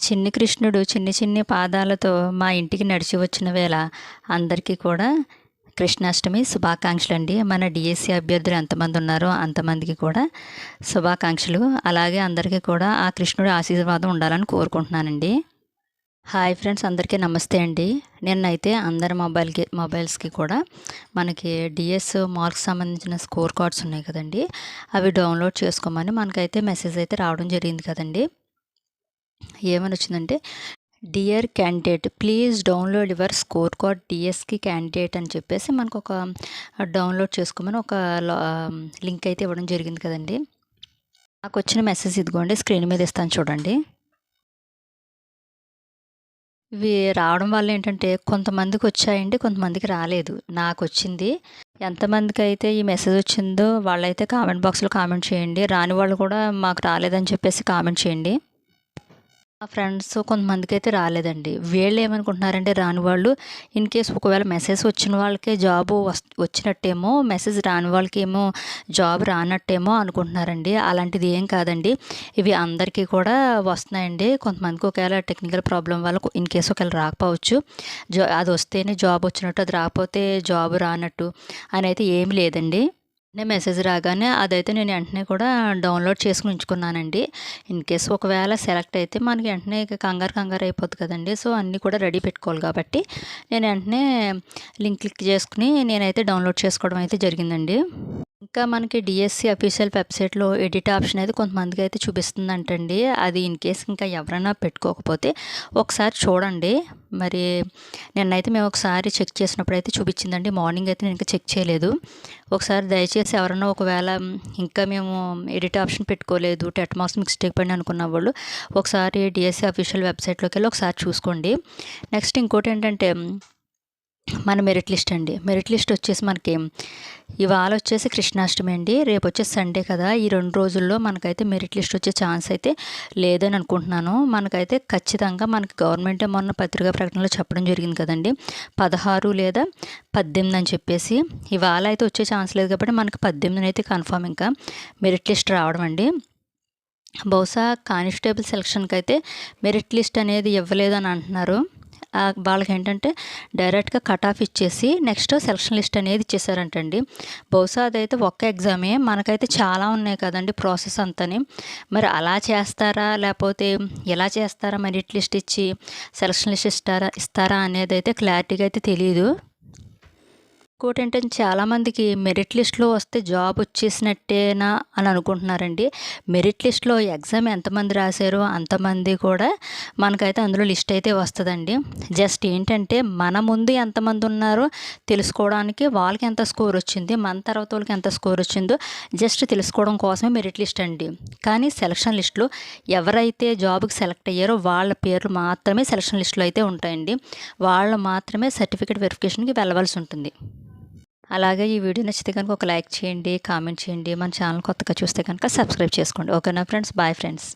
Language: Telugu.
చిన్ని కృష్ణుడు చిన్ని చిన్ని పాదాలతో మా ఇంటికి నడిచి వచ్చిన వేళ అందరికీ కూడా కృష్ణాష్టమి శుభాకాంక్షలు అండి మన డిఎస్సి అభ్యర్థులు ఎంతమంది ఉన్నారో అంతమందికి కూడా శుభాకాంక్షలు. అలాగే అందరికీ కూడా ఆ కృష్ణుడి ఆశీర్వాదం ఉండాలని కోరుకుంటున్నానండి. హాయ్ ఫ్రెండ్స్ అందరికీ నమస్తే అండి. నిన్నైతే అందరి మొబైల్కి మొబైల్స్కి కూడా మనకి డిఎస్ మార్క్స్ సంబంధించిన స్కోర్ కార్డ్స్ ఉన్నాయి కదండి. అవి డౌన్లోడ్ చేసుకోమని మనకైతే మెసేజ్ అయితే రావడం జరిగింది కదండి. ఏమని వచ్చిందంటే dear candidate please download your score card డిఎస్కి candidate అని చెప్పేసి మనకు ఒక డౌన్లోడ్ చేసుకోమని ఒక లింక్ అయితే ఇవ్వడం జరిగింది కదండి. నాకు వచ్చిన మెసేజ్ ఇదిగోండి స్క్రీన్ మీద ఇస్తాను చూడండి. ఇవి రావడం వల్ల ఏంటంటే కొంతమందికి వచ్చాయండి కొంతమందికి రాలేదు. నాకు వచ్చింది ఎంతమందికి అయితే ఈ మెసేజ్ వచ్చిందో వాళ్ళైతే కామెంట్ బాక్స్లో కామెంట్ చేయండి. రాని వాళ్ళు కూడా మాకు రాలేదని చెప్పేసి కామెంట్ చేయండి. మా ఫ్రెండ్స్ కొంతమందికి అయితే రాలేదండి. వీళ్ళు ఏమనుకుంటున్నారంటే రాని వాళ్ళు ఇన్ కేస్ ఒకవేళ మెసేజ్ వచ్చిన వాళ్ళకే జాబ్ వచ్చినట్టేమో మెసేజ్ రాని వాళ్ళకి ఏమో జాబ్ రానట్టేమో అనుకుంటున్నారండి. అలాంటిది ఏం కాదండి. ఇవి అందరికీ కూడా వస్తున్నాయండి. కొంతమందికి ఒకవేళ టెక్నికల్ ప్రాబ్లం వల్ల ఇన్ కేసు ఒకవేళ రాకపోవచ్చు జా అది వస్తేనే జాబ్ వచ్చినట్టు అది రాకపోతే జాబ్ రానట్టు అని అయితే ఏమి లేదండి. నేను మెసేజ్ రాగానే అదైతే నేను వెంటనే కూడా డౌన్లోడ్ చేసుకుని ఉంచుకున్నానండి. ఇన్ కేస్ ఒకవేళ సెలెక్ట్ అయితే మనకి వెంటనే కంగారు కంగారు అయిపోద్ది కదండి. సో అన్నీ కూడా రెడీ పెట్టుకోవాలి కాబట్టి నేను వెంటనే లింక్ క్లిక్ చేసుకుని నేనైతే డౌన్లోడ్ చేసుకోవడం అయితే జరిగిందండి. ఇంకా మనకి డిఎస్సి అఫీషియల్ వెబ్సైట్లో ఎడిట్ ఆప్షన్ అయితే కొంతమందికి అయితే చూపిస్తుందంటండి. అది ఇన్ కేస్ ఇంకా ఎవరైనా పెట్టుకోకపోతే ఒకసారి చూడండి. మరి నిన్నైతే మేము ఒకసారి చెక్ చేసినప్పుడు అయితే చూపించిందండి. మార్నింగ్ అయితే నేను ఇంకా చెక్ చేయలేదు. ఒకసారి దయచేసి ఎవరైనా ఒకవేళ ఇంకా మేము ఎడిట్ ఆప్షన్ పెట్టుకోలేదు టెట్ మార్క్స్ మిస్టేక్ పడి అనుకున్న వాళ్ళు ఒకసారి డిఎస్సి అఫీషియల్ వెబ్సైట్లోకి వెళ్ళి ఒకసారి చూసుకోండి. నెక్స్ట్ ఇంకోటి ఏంటంటే మన మెరిట్ లిస్ట్ అండి. మెరిట్ లిస్ట్ వచ్చేసి మనకి ఇవాళ వచ్చేసి కృష్ణాష్టమి అండి. రేపు వచ్చేసి సండే కదా. ఈ రెండు రోజుల్లో మనకైతే మెరిట్ లిస్ట్ వచ్చే ఛాన్స్ అయితే లేదని అనుకుంటున్నాను. మనకైతే ఖచ్చితంగా మనకి గవర్నమెంట్ మొన్న పత్రికా ప్రకటనలో చెప్పడం జరిగింది కదండి. పదహారు లేదా పద్దెనిమిది అని చెప్పేసి. ఇవాళ అయితే వచ్చే ఛాన్స్ లేదు కాబట్టి మనకి పద్దెనిమిది అయితే కన్ఫామ్ ఇంకా మెరిట్ లిస్ట్ రావడం అండి. బహుశా కానిస్టేబుల్ సెలక్షన్కి అయితే మెరిట్ లిస్ట్ అనేది ఇవ్వలేదు అని అంటున్నారు. వాళ్ళకి ఏంటంటే డైరెక్ట్గా కట్ ఆఫ్ ఇచ్చేసి నెక్స్ట్ సెలక్షన్ లిస్ట్ అనేది ఇచ్చేసారంటండి. బహుశా అదైతే ఒక్క ఎగ్జామే. మనకైతే చాలా ఉన్నాయి కదండి ప్రాసెస్ అంతని. మరి అలా చేస్తారా? లేకపోతే ఎలా చేస్తారా? మెరిట్ లిస్ట్ ఇచ్చి సెలక్షన్ లిస్ట్ ఇస్తారా? ఇస్తారా? అనేది అయితే క్లారిటీగా అయితే తెలియదు ఇంకోటి ఏంటంటే చాలామందికి మెరిట్ లిస్ట్లో వస్తే జాబ్ వచ్చేసినట్టేనా అని అనుకుంటున్నారండి. మెరిట్ లిస్ట్లో ఎగ్జామ్ ఎంతమంది రాశారో అంతమంది కూడా మనకైతే అందులో లిస్ట్ అయితే వస్తుందండి. జస్ట్ ఏంటంటే మన ముందు ఎంతమంది ఉన్నారో తెలుసుకోవడానికి వాళ్ళకి ఎంత స్కోర్ వచ్చింది మన తర్వాత వాళ్ళకి ఎంత స్కోర్ వచ్చిందో జస్ట్ తెలుసుకోవడం కోసమే మెరిట్ లిస్ట్ అండి. కానీ సెలక్షన్ లిస్ట్లో ఎవరైతే జాబ్కి సెలెక్ట్ అయ్యారో వాళ్ళ పేర్లు మాత్రమే సెలక్షన్ లిస్ట్లో అయితే ఉంటాయండి. వాళ్ళు మాత్రమే సర్టిఫికేట్ వెరిఫికేషన్కి వెళ్ళవలసి ఉంటుంది. అలాగే ఈ వీడియో నచ్చితే కనుక ఒక లైక్ చేయండి కామెంట్ చేయండి. మన ఛానల్ కొత్తగా చూస్తే కనుక సబ్స్క్రైబ్ చేసుకోండి. ఓకేనా ఫ్రెండ్స్? Bye friends.